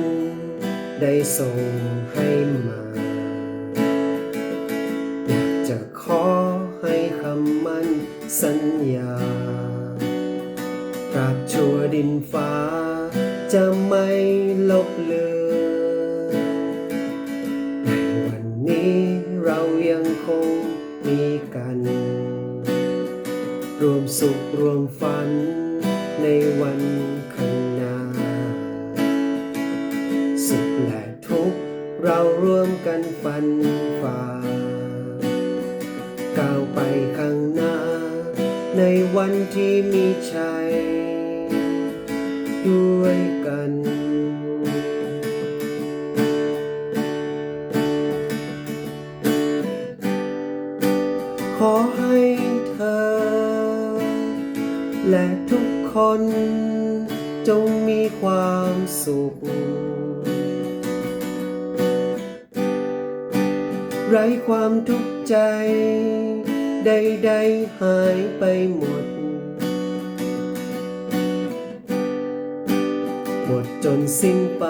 นได้ส่งให้มา อยากจะขอให้คำมั่นสัญญาตราบชั่วดินฟ้า จะไม่ลบเลือนในวันนี้เรายังคงมีกัน รวมสุขรวมฝันในวัน และทุกเราร่วมกันฟันฝ่าก้าวไปข้างหน้า ในวันที่มีชัย ด้วยกันขอให้เธอ และทุกคนจงมีความสุข ไร้ความทุกข์ใจ ใดๆหายไปหมด หมดจนสิ้นไป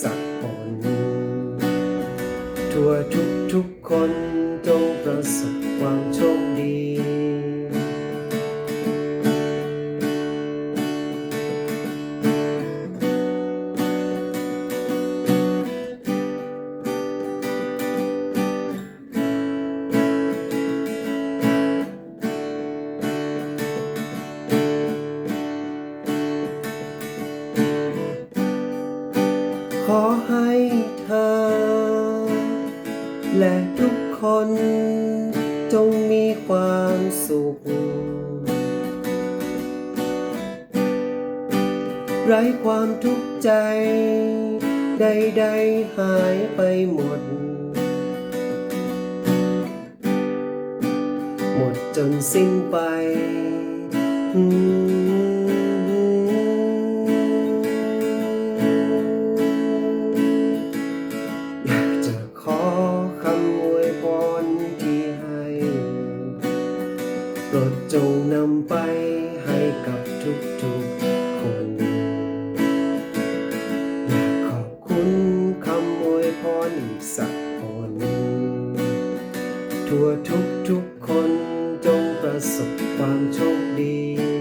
สักคน ทั่วทุกๆคนจงประสบความโชคดี เธอ และทุกคนจงมีความสุข ไร้ความทุกข์ใจ ใดๆหายไปหมด หมดจนสิ้นไปอื รดจงนำไปให้กับทุกๆคน อยากขอบคุณคำอวยพรอีกสักคนทั่วทุกทั่วทุกๆคนจงประสบความโชคดี